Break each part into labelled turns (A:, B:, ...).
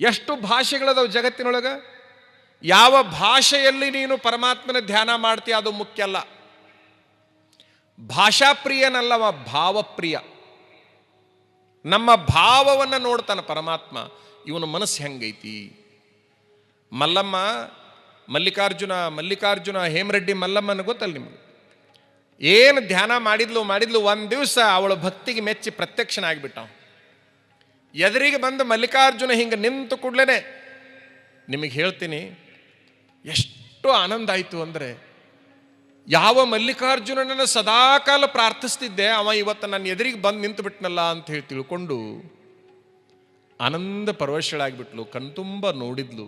A: ಎಷ್ಟು ಭಾಷೆಗಳದಾವ ಜಗತ್ತಿನೊಳಗೆ? ಯಾವ ಭಾಷೆಯಲ್ಲಿ ನೀನು ಪರಮಾತ್ಮನ ಧ್ಯಾನ ಮಾಡ್ತೀಯ ಅದು ಮುಖ್ಯ ಅಲ್ಲ. ಭಾಷಾಪ್ರಿಯನಲ್ಲವ ಭಾವಪ್ರಿಯ. ನಮ್ಮ ಭಾವವನ್ನು ನೋಡ್ತಾನೆ ಪರಮಾತ್ಮ, ಇವನ ಮನಸ್ಸು ಹೆಂಗೈತಿ? ಮಲ್ಲಮ್ಮ, ಮಲ್ಲಿಕಾರ್ಜುನ ಮಲ್ಲಿಕಾರ್ಜುನ, ಹೇಮರೆಡ್ಡಿ ಮಲ್ಲಮ್ಮನ ಗೊತ್ತಲ್ಲ ನಿಮಗೆ? ಏನು ಧ್ಯಾನ ಮಾಡಿದ್ಲು ಮಾಡಿದ್ಲು ಒಂದು ದಿವಸ ಅವಳ ಭಕ್ತಿಗೆ ಮೆಚ್ಚಿ ಪ್ರತ್ಯಕ್ಷನಾಗಿಬಿಟ್ಟವು. ಎದುರಿಗೆ ಬಂದು ಮಲ್ಲಿಕಾರ್ಜುನ ಹಿಂಗೆ ನಿಂತು ಕೂಡಲೇ ನಿಮಗೆ ಹೇಳ್ತೀನಿ, ಎಷ್ಟು ಆನಂದ ಆಯಿತು ಅಂದರೆ ಯಾವ ಮಲ್ಲಿಕಾರ್ಜುನನನ್ನು ಸದಾಕಾಲ ಪ್ರಾರ್ಥಿಸ್ತಿದ್ದೆ, ಅವ ಇವತ್ತು ನನ್ನ ಎದುರಿಗೆ ಬಂದು ನಿಂತು ಬಿಟ್ನಲ್ಲ ಅಂತ ಹೇಳಿ ತಿಳ್ಕೊಂಡು ಆನಂದ ಪರವಶಳಾಗಿಬಿಟ್ಲು ಕಣ್ತುಂಬ ನೋಡಿದ್ಲು.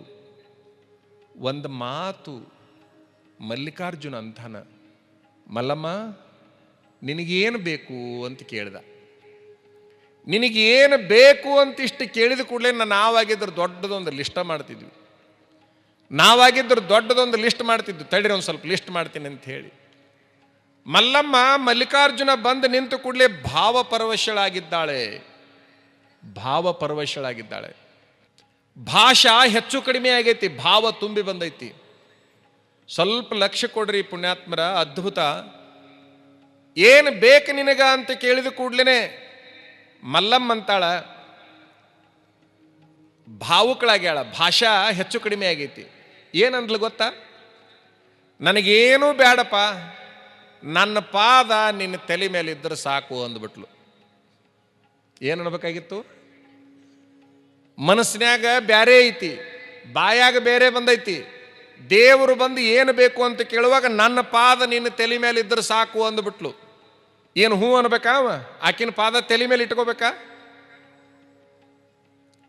A: ಒಂದು ಮಾತು, ಮಲ್ಲಿಕಾರ್ಜುನ ಅಂತಾನ, ಮಲ್ಲಮ್ಮ, ನಿನಗೇನು ಬೇಕು ಅಂತ ಕೇಳ್ದ. ನಿನಗೇನು ಬೇಕು ಅಂತ ಇಷ್ಟು ಕೇಳಿದ ಕೂಡಲೇ ನಾವಾಗಿದ್ರೆ ದೊಡ್ಡದೊಂದು ಲಿಸ್ಟ್ ಮಾಡ್ತಿದ್ವಿ. ನಾವಾಗಿದ್ದರೆ ದೊಡ್ಡದೊಂದು ಲಿಸ್ಟ್ ಮಾಡ್ತಿದ್ವಿ. ತಡಿರಿ ಒಂದು ಸ್ವಲ್ಪ ಲಿಸ್ಟ್ ಮಾಡ್ತೀನಿ ಅಂತ ಹೇಳಿ. ಮಲ್ಲಮ್ಮ ಮಲ್ಲಿಕಾರ್ಜುನ ಬಂದು ನಿಂತು ಕೂಡಲೇ ಭಾವಪರವಶಳಾಗಿದ್ದಾಳೆ ಭಾವಪರವಶಳಾಗಿದ್ದಾಳೆ ಭಾಷಾ ಹೆಚ್ಚು ಕಡಿಮೆ ಆಗೈತಿ. ಭಾವ ತುಂಬಿ ಬಂದೈತಿ. ಸ್ವಲ್ಪ ಲಕ್ಷ್ಯ ಕೊಡ್ರಿ ಪುಣ್ಯಾತ್ಮರ ಅದ್ಭುತ. ಏನು ಬೇಕು ನಿನಗ ಅಂತ ಕೇಳಿದ ಕೂಡ್ಲೇನೆ ಮಲ್ಲಮ್ಮ ಅಂತಾಳ ಭಾವುಕಳಾಗ್ಯಾಳ ಭಾಷಾ ಹೆಚ್ಚು ಕಡಿಮೆ ಆಗೈತಿ. ಏನಂದ್ಲು ಗೊತ್ತಾ? ನನಗೇನೂ ಬೇಡಪ್ಪ ನನ್ನ ಪಾದ ನಿನ್ನ ತಲೆ ಮೇಲೆ ಇದ್ರೆ ಸಾಕು ಅಂದ್ಬಿಟ್ಲು. ಏನು ಅನ್ಬೇಕಾಗಿತ್ತು? ಮನಸ್ಸಿನ್ಯಾಗ ಬ್ಯಾರೆ ಐತಿ, ಬಾಯಾಗ ಬೇರೆ ಬಂದೈತಿ. ದೇವರು ಬಂದು ಏನು ಬೇಕು ಅಂತ ಕೇಳುವಾಗ ನನ್ನ ಪಾದ ನಿನ್ನ ತಲೆ ಮೇಲೆ ಇದ್ರೆ ಸಾಕು ಅಂದ್ಬಿಟ್ಲು. ಏನು ಹೂ ಅನ್ಬೇಕಾ ಆಕಿನ ಪಾದ ತಲೆ ಮೇಲೆ ಇಟ್ಕೋಬೇಕಾ?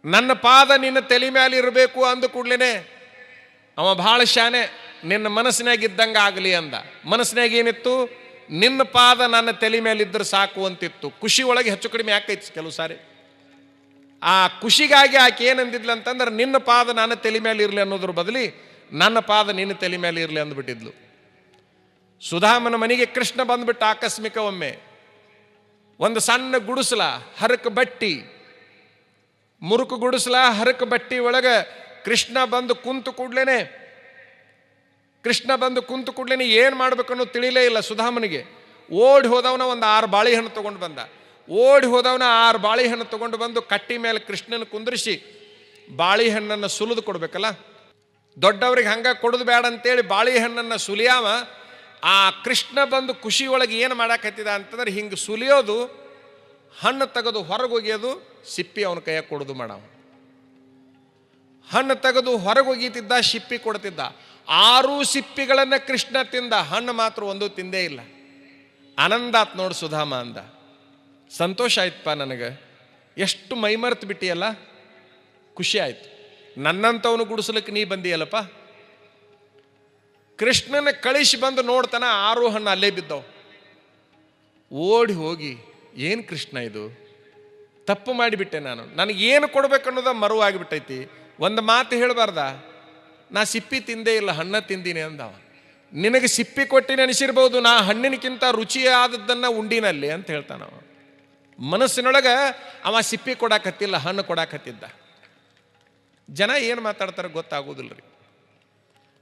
A: ನನ್ನ ಪಾದ ನಿನ್ನ ತಲೆ ಮೇಲೆ ಇರಬೇಕು ಅಂದ ಕೂಡ್ಲೇನೆ ಅವ ಭಾಳ ಶಾನೆ, ನಿನ್ನ ಮನಸ್ಸಿನಾಗ ಇದ್ದಂಗೆ ಆಗಲಿ ಅಂದ. ಮನಸ್ಸಿನಾಗ ಏನಿತ್ತು? ನಿನ್ನ ಪಾದ ನನ್ನ ತಲೆ ಮೇಲೆ ಇದ್ರೆ ಸಾಕು ಅಂತಿತ್ತು. ಖುಷಿ ಒಳಗೆ ಹೆಚ್ಚು ಕಡಿಮೆ ಆಕೈತಿ ಕೆಲವು ಸಾರಿ. ಆ ಖುಷಿಗಾಗಿ ಆಕೆ ಏನಂದಿದ್ಲು ಅಂತಂದ್ರೆ, ನಿನ್ನ ಪಾದ ನನ್ನ ತಲೆ ಮೇಲೆ ಇರಲಿ ಅನ್ನೋದ್ರ ಬದಲಿ ನನ್ನ ಪಾದ ನಿನ್ನ ತಲೆ ಮೇಲೆ ಇರಲಿ ಅಂದ್ಬಿಟ್ಟಿದ್ಲು. ಸುಧಾಮನ ಮನೆಗೆ ಕೃಷ್ಣ ಬಂದ್ಬಿಟ್ಟ ಆಕಸ್ಮಿಕ ಒಮ್ಮೆ ಒಂದು ಸಣ್ಣ ಗುಡಿಸಲ, ಹರಕ ಬಟ್ಟಿ. ಮುರುಕು ಗುಡಿಸಲ, ಹರಕ ಬಟ್ಟಿ ಒಳಗೆ ಕೃಷ್ಣ ಬಂದು ಕುಂತು ಕೂಡ್ಲೇನೆ. ಕೃಷ್ಣ ಬಂದು ಕುಂತು ಕೂಡ್ಲೇನೆ ಏನು ಮಾಡ್ಬೇಕು ಅನ್ನೋದು ತಿಳಿಲೇ ಇಲ್ಲ ಸುಧಾಮನಿಗೆ. ಓಡಿ ಹೋದವನ ಒಂದು ಆರು ಬಾಳೆಹಣ್ಣು ತಗೊಂಡು ಬಂದ. ಓಡಿ ಹೋದವನ ಆರು ಬಾಳೆಹಣ್ಣು ತಗೊಂಡು ಬಂದು ಕಟ್ಟಿ ಮೇಲೆ ಕೃಷ್ಣನ ಕುಂದ್ರಿಸಿ ಬಾಳೆಹಣ್ಣನ್ನು ಸುಲಿದು ಕೊಡ್ಬೇಕಲ್ಲ. ದೊಡ್ಡವ್ರಿಗೆ ಹಂಗೆ ಕೊಡೋದು ಬೇಡ ಅಂತೇಳಿ ಬಾಳೆಹಣ್ಣನ್ನು ಸುಲಿಯಾವ. ಆ ಕೃಷ್ಣ ಬಂದು ಖುಷಿಯೊಳಗೆ ಏನು ಮಾಡಾಕತ್ತಿದ ಅಂತಂದ್ರೆ ಹಿಂಗೆ ಸುಲಿಯೋದು, ಹಣ್ಣು ತೆಗೆದು ಹೊರಗೆ ಒಗೆಯೋದು, ಸಿಪ್ಪಿ ಅವನ ಕೈಯಾಗ ಕೊಡೋದು ಮಾಡವ. ಹಣ್ಣು ತೆಗೆದು ಹೊರಗೆ ಒಗೀತಿದ್ದ ಸಿಪ್ಪಿ ಕೊಡ್ತಿದ್ದ. ಆರು ಸಿಪ್ಪಿಗಳನ್ನು ಕೃಷ್ಣ ತಿಂದ, ಹಣ್ಣು ಮಾತ್ರ ಒಂದು ತಿಂದೇ ಇಲ್ಲ. ಆನಂದಾತ್ ನೋಡು ಸುಧಾಮ ಅಂದ. ಸಂತೋಷ ಆಯ್ತಪ್ಪ ನನಗೆ. ಎಷ್ಟು ಮೈಮರೆತು ಬಿಟ್ಟಿಯಲ್ಲ. ಖುಷಿ ಆಯ್ತು. ನನ್ನಂಥವನು ಗುಡಿಸ್ಲಿಕ್ಕೆ ನೀ ಬಂದಿಯಲ್ಲಪ್ಪ? ಕೃಷ್ಣನ ಕಳಿಸಿ ಬಂದು ನೋಡ್ತಾನ ಆರು ಹಣ್ಣು ಅಲ್ಲೇ ಬಿದ್ದವು. ಓಡಿ ಹೋಗಿ, ಏನು ಕೃಷ್ಣ ಇದು? ತಪ್ಪು ಮಾಡಿಬಿಟ್ಟೆ ನಾನು. ನನಗೇನು ಕೊಡ್ಬೇಕು ಅನ್ನೋದ ಮರು ಆಗಿಬಿಟ್ಟೈತಿ. ಒಂದು ಮಾತು ಹೇಳಬಾರ್ದ? ನಾ ಸಿಪ್ಪಿ ತಿಂದೇ ಇಲ್ಲ, ಹಣ್ಣ ತಿಂದೀನಿ ಅಂದವ. ನಿನಗೆ ಸಿಪ್ಪಿ ಕೊಟ್ಟಿನ ಅನಿಸಿರ್ಬೋದು ನಾ ಹಣ್ಣಿನಕ್ಕಿಂತ ರುಚಿಯಾದದ್ದನ್ನು ಉಂಡಿನಲ್ಲಿ, ಅಂತ ಹೇಳ್ತಾನವ ಮನಸ್ಸಿನೊಳಗೆ ಅವ ಸಿಪ್ಪಿ ಕೊಡಾಕತ್ತಿಲ್ಲ, ಹಣ್ಣು ಕೊಡಾಕತ್ತಿದ್ದ. ಜನ ಏನು ಮಾತಾಡ್ತಾರೆ ಗೊತ್ತಾಗೋದಿಲ್ಲ ರೀ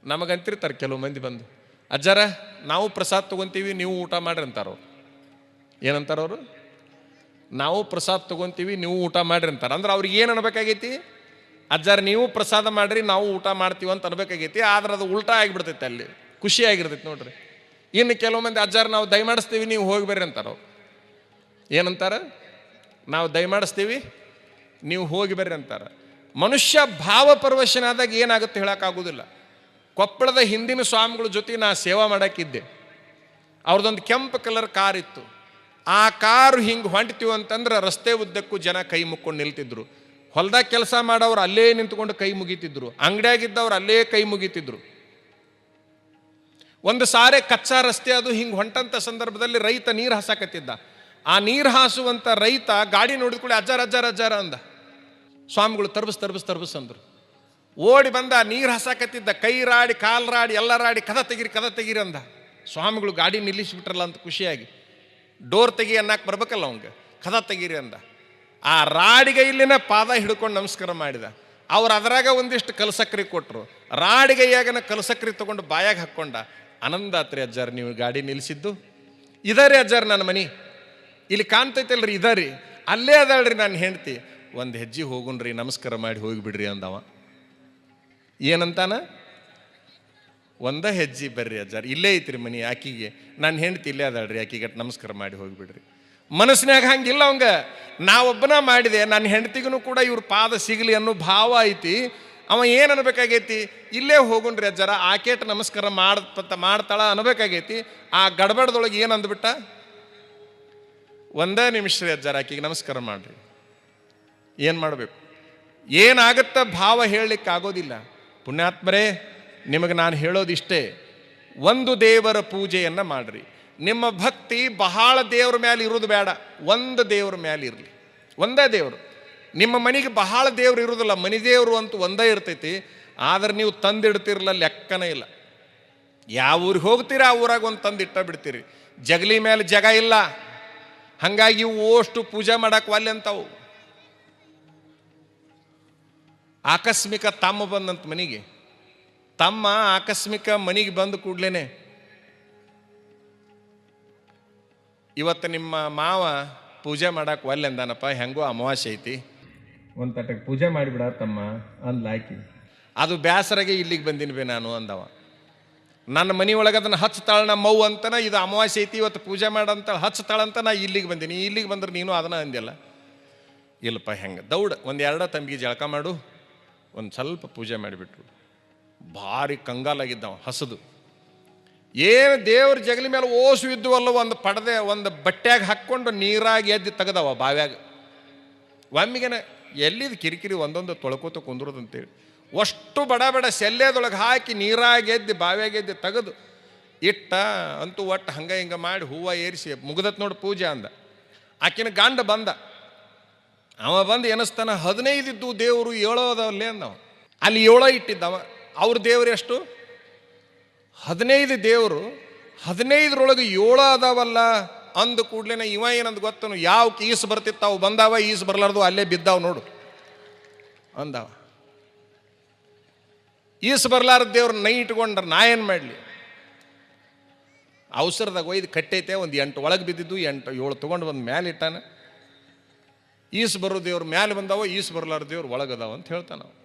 A: ನಮಗಂತಿರ್ತಾರೆ ಕೆಲವು ಮಂದಿ ಬಂದು, ಅಜ್ಜಾರ, ನಾವು ಪ್ರಸಾದ ತೊಗೊಂತೀವಿ, ನೀವು ಊಟ ಮಾಡ್ರಿ ಅಂತಾರೋ. ಏನಂತಾರವರು ನಾವು ಪ್ರಸಾದ ತೊಗೊಂತೀವಿ, ನೀವು ಊಟ ಮಾಡ್ರಿ ಅಂತಾರೆ. ಅಂದ್ರೆ ಅವ್ರಿಗೆ ಏನು ಅನ್ಬೇಕಾಗೈತಿ? ಅಜ್ಜಾರ, ನೀವು ಪ್ರಸಾದ ಮಾಡ್ರಿ, ನಾವು ಊಟ ಮಾಡ್ತೀವಿ ಅಂತ ಅನ್ಬೇಕಾಗೈತಿ. ಆದ್ರೆ ಅದು ಉಲ್ಟಾ ಆಗಿಬಿಡ್ತೈತೆ ಅಲ್ಲಿ. ಖುಷಿ ಆಗಿರ್ತೈತಿ ನೋಡ್ರಿ. ಇನ್ನು ಕೆಲವು ಮಂದಿ, ಅಜ್ಜಾರ, ನಾವು ದಯಮಾಡಿಸ್ತೀವಿ ನೀವು ಹೋಗಿ ಬರ್ರಿ ಅಂತಾರೋ. ಏನಂತಾರ? ನಾವು ದಯಮಾಡಿಸ್ತೀವಿ ನೀವು ಹೋಗಿ ಬರ್ರಿ ಅಂತಾರೆ. ಮನುಷ್ಯ ಭಾವಪರವಶನಾದಾಗ ಏನಾಗುತ್ತೆ ಹೇಳೋಕ್ಕಾಗೋದಿಲ್ಲ ಕೊಪ್ಪಳದ ಹಿಂದಿನ ಸ್ವಾಮಿಗಳ ಜೊತೆ ನಾ ಸೇವಾ ಮಾಡೋಕ್ಕಿದ್ದೆ. ಅವ್ರದ್ದೊಂದು ಕೆಂಪು ಕಲರ್ ಕಾರ್ ಇತ್ತು. ಆ ಕಾರು ಹಿಂಗೆ ಹೊಂಟ್ತೀವಿ ಅಂತಂದ್ರೆ ರಸ್ತೆ ಉದ್ದಕ್ಕೂ ಜನ ಕೈ ಮುಕ್ಕೊಂಡು ನಿಲ್ತಿದ್ರು. ಹೊಲ್ದಾಗ ಕೆಲಸ ಮಾಡೋರು ಅಲ್ಲೇ ನಿಂತ್ಕೊಂಡು ಕೈ ಮುಗಿತಿದ್ರು. ಅಂಗಡಿಯಾಗಿದ್ದವ್ರು ಅಲ್ಲೇ ಕೈ ಮುಗಿತಿದ್ರು. ಒಂದು ಸಾರೆ ಕಚ್ಚಾ ರಸ್ತೆ ಅದು ಹಿಂಗೆ ಹೊಂಟಂತ ಸಂದರ್ಭದಲ್ಲಿ ರೈತ ನೀರು ಹಾಸಕತ್ತಿದ್ದ. ಆ ನೀರು ಹಾಸುವಂಥ ರೈತ ಗಾಡಿ ನೋಡಿದ್ಕೊಳ್ಳಿ ಅಜ್ಜಾರ ಅಜ್ಜಾರ ಅಜ್ಜಾರ ಅಂದ. ಸ್ವಾಮಿಗಳು ತರ್ಬಸ್ ತರ್ಬಸ್ ತರ್ಬಸ್ ಅಂದ್ರು. ಓಡಿ ಬಂದ, ನೀರು ಹಸಾಕತ್ತಿದ್ದ ಕೈ ರಾಡಿ ಕಾಲ್ ರಾಡಿ ಎಲ್ಲ ರಾಡಿ ಕದ ತೆಗಿರಿ ಕದ ತೆಗಿರಿ ಅಂದ. ಸ್ವಾಮಿಗಳು ಗಾಡಿ ನಿಲ್ಲಿಸಿಬಿಟ್ರಲ್ಲ ಅಂತ ಖುಷಿಯಾಗಿ. ಡೋರ್ ತೆಗಿ ಅನ್ನಕ್ಕೆ ಬರ್ಬೇಕಲ್ಲ ಅವಂಗೆ? ಕದ ತೆಗಿರಿ ಅಂದ. ಆ ರಾಡಿಗೆ ಇಲ್ಲಿನ ಪಾದ ಹಿಡ್ಕೊಂಡು ನಮಸ್ಕಾರ ಮಾಡಿದ. ಅವ್ರು ಅದರಾಗ ಒಂದಿಷ್ಟು ಕಲಸಕ್ರಿ ಕೊಟ್ಟರು ರಾಡಿಗೈಯಾಗನ ಕಲಸಕ್ರಿ ತಗೊಂಡು ಬಾಯಾಗ ಹಾಕ್ಕೊಂಡ ಆನಂದಾತ್ರಿ ಅಜ್ಜಾರ್, ನೀವು ಗಾಡಿ ನಿಲ್ಲಿಸಿದ್ದು ಇದರಿ ಅಜ್ಜಾರ್ ನನ್ನ ಮನಿ. ಇಲ್ಲಿ ಕಾಣ್ತೈತಲ್ರಿ, ಇದರಿ. ಅಲ್ಲೇ ಅದಾಳ್ರಿ ನಾನು ಹೆಂಡ್ತಿ. ಒಂದು ಹೆಜ್ಜೆ ಹೋಗುನ್ರಿ ನಮಸ್ಕಾರ ಮಾಡಿ ಹೋಗಿಬಿಡ್ರಿ ಅಂದವ. ಏನಂತಾನ? ಒಂದ ಹೆಜ್ಜೆ ಬರ್ರಿ ಅಜ್ಜಾರ. ಇಲ್ಲೇ ಐತ್ರಿ ಮನಿ ಆಕಿಗೆ. ನಾನು ಹೆಂಡ್ತಿ ಇಲ್ಲೇ ಅದಾಳ್ರಿ ಆಕಿಗೆ ನಮಸ್ಕಾರ ಮಾಡಿ ಹೋಗಿಬಿಡ್ರಿ. ಮನಸ್ಸಿನಾಗ ಹಂಗಿಲ್ಲ ಅವಂಗ. ಒಬ್ಬನ ಮಾಡಿದೆ ನನ್ನ ಹೆಂಡತಿಗೂ ಕೂಡ ಇವ್ರ ಪಾದ ಸಿಗಲಿ ಅನ್ನೋ ಭಾವ ಐತಿ. ಅವ ಏನು ಅನ್ಬೇಕಾಗೈತಿ? ಇಲ್ಲೇ ಹೋಗುಣ್ರಿ ಅಜ್ಜಾರ. ಆಕೆಟ್ ನಮಸ್ಕಾರ ಮಾಡ ಮಾಡ್ತಾಳ ಅನ್ಬೇಕಾಗೈತಿ. ಆ ಗಡಬಡದೊಳಗೆ ಏನು ಅಂದ್ಬಿಟ್ಟ? ಒಂದೇ ನಿಮಿಷ ರೀ ಅಜ್ಜಾರ, ಆಕಿಗೆ ನಮಸ್ಕಾರ ಮಾಡ್ರಿ. ಏನು ಮಾಡಬೇಕು? ಏನಾಗತ್ತ ಭಾವ ಹೇಳಲಿಕ್ಕೆ ಆಗೋದಿಲ್ಲ ಪುಣ್ಯಾತ್ಮರೇ, ನಿಮಗೆ ನಾನು ಹೇಳೋದಿಷ್ಟೇ, ಒಂದು ದೇವರ ಪೂಜೆಯನ್ನು ಮಾಡಿರಿ. ನಿಮ್ಮ ಭಕ್ತಿ ಬಹಳ ದೇವ್ರ ಮೇಲೆ ಇರೋದು ಬೇಡ, ಒಂದು ದೇವ್ರ ಮೇಲೆ ಇರಲಿ. ಒಂದೇ ದೇವರು. ನಿಮ್ಮ ಮನೆಗೆ ಬಹಳ ದೇವ್ರು ಇರೋದಿಲ್ಲ ಮನೆ ದೇವರು ಅಂತೂ ಒಂದೇ ಇರ್ತೈತಿ, ಆದರೆ ನೀವು ತಂದಿಡ್ತಿರಲ್ಲ ಲೆಕ್ಕನೇ ಇಲ್ಲ. ಯಾವ ಊರಿಗೆ ಹೋಗ್ತೀರಾ, ಆ ಊರಾಗ ಒಂದು ತಂದು ಬಿಡ್ತೀರಿ. ಜಗಲಿ ಮೇಲೆ ಜಗ ಇಲ್ಲ. ಹಂಗಾಗಿ ಇವು ಅಷ್ಟು ಪೂಜೆ ಮಾಡಕ್ಕೆ ಒಲ್ಲೆ ಅಂತಾವು ಆಕಸ್ಮಿಕ ತಮ್ಮ ಬಂದಂತ ಮನೆಗೆ. ತಮ್ಮ ಆಕಸ್ಮಿಕ ಮನೆಗೆ ಬಂದ ಕೂಡ್ಲೇನೆ ಇವತ್ತು ನಿಮ್ಮ ಮಾವ ಪೂಜೆ ಮಾಡಕ್ಕೆ ಒಲ್ಲೆ ಅಂದಾನಪ್ಪ ಹೆಂಗೋ ಅಮಾವಾಸ್ಯೆ ಐತಿ. ಒಂದು ತಟಕ್ಕೆ ಪೂಜೆ ಮಾಡಿಬಿಡ ತಮ್ಮ ಅಂದ್ಲ ಆಕಿ. ಅದು ಬ್ಯಾಸರಾಗೆ ಇಲ್ಲಿಗೆ ಬಂದಿನಿ ಬೇ ನಾನು ಅಂದವ. ನನ್ನ ಮನೆ ಒಳಗೆ ಅದನ್ನು ಹಚ್ತಾಳ ನಮ್ಮ ಮೌ ಅಂತನ ಇದು ಅಮಾವಾಸ್ಯೆ ಐತಿ ಇವತ್ತು ಪೂಜೆ ಮಾಡಂತ ಹಚ್ತಾಳಂತ ನಾ ಇಲ್ಲಿಗೆ ಬಂದೀನಿ. ಇಲ್ಲಿಗೆ ಬಂದ್ರೆ ನೀನು ಅದನ್ನ ಅಂದಿಲ್ಲ ಇಲ್ಲಪ್ಪ ಹೆಂಗೆ? ದೌಡ್ ಒಂದು ಎರಡ ತಂಬಿಗೆ ಜಳಕ ಮಾಡು. ಒಂದು ಸ್ವಲ್ಪ ಪೂಜೆ ಮಾಡಿಬಿಟ್ರು. ಭಾರಿ ಕಂಗಾಲಾಗಿದ್ದವ, ಹಸದು. ಏನು ದೇವ್ರ ಜಗಲಿ ಮೇಲೆ ಓಸು ಇದ್ದುವಲ್ಲ ಒಂದು ಪಡದೆ, ಒಂದು ಬಟ್ಟೆಯಾಗ ಹಾಕ್ಕೊಂಡು ನೀರಾಗಿ ಎದ್ದು ತೆಗೆದವ ಬಾವ್ಯಾಗ. ಒಮ್ಮಿಗೆನೆ ಎಲ್ಲಿದು ಕಿರಿಕಿರಿ ಒಂದೊಂದು ತೊಳ್ಕೋತ ಕುಂದ್ರದಂತೇಳಿ. ಅಷ್ಟು ಬಡ ಬಡ ಸೆಲ್ಲೆದೊಳಗೆ ಹಾಕಿ ನೀರಾಗಿ ಎದ್ದು ಬಾವ್ಯಾಗ ಎದ್ದು ತೆಗೆದು ಇಟ್ಟ ಅಂತೂ ಒಟ್ಟು ಹಂಗೆ ಹಿಂಗೆ ಮಾಡಿ ಹೂವು ಏರಿಸಿ ಮುಗ್ದತ್ ನೋಡಿ ಪೂಜೆ ಅಂದ. ಆಕಿನ ಗಂಡ ಬಂದ. ಅವ ಬಂದು ಎನಿಸ್ತಾನ ಹದಿನೈದು ಇದ್ದು ದೇವರು ಏಳೋ ಅದಾವಲ್ಲೇ ಅಂದವ. ಅಲ್ಲಿ ಏಳೋ ಇಟ್ಟಿದ್ದವ. ಅವ್ರ ದೇವರು ಎಷ್ಟು? ಹದಿನೈದು ದೇವರು ಹದಿನೈದರೊಳಗೆ ಏಳು ಅದಾವಲ್ಲ ಅಂದ ಕೂಡ್ಲೇನೆ ಇವ ಏನಂದ್ ಗೊತ್ತನು? ಯಾವ ಈಸು ಬರ್ತಿತ್ತಾವು ಬಂದಾವ, ಈಸ್ ಬರ್ಲಾರ್ದು, ಅಲ್ಲೇ ಬಿದ್ದಾವ ನೋಡು ಅಂದವ. ಈಸ್ ಬರ್ಲಾರ್ದ ದೇವ್ರ ನೈ ಇಟ್ಕೊಂಡ್ರೆ ನಾ ಏನು ಮಾಡಲಿ? ಅವಸರದಾಗ ಒಯ್ದು ಕಟ್ಟೈತೆ, ಒಂದು ಎಂಟು ಒಳಗೆ ಬಿದ್ದಿದ್ದು, ಎಂಟು ಏಳು ತೊಗೊಂಡು ಬಂದು ಮ್ಯಾಲೆ ಇಟ್ಟಾನ. ಈಸು ಬರೋ ದೇವ್ರು ಮ್ಯಾಲೆ ಬಂದಾವ ಈಸು ಬರಲಾರ ದೇವ್ರು ಒಳಗದಾವ ಅಂತ ಹೇಳ್ತಾನೆ.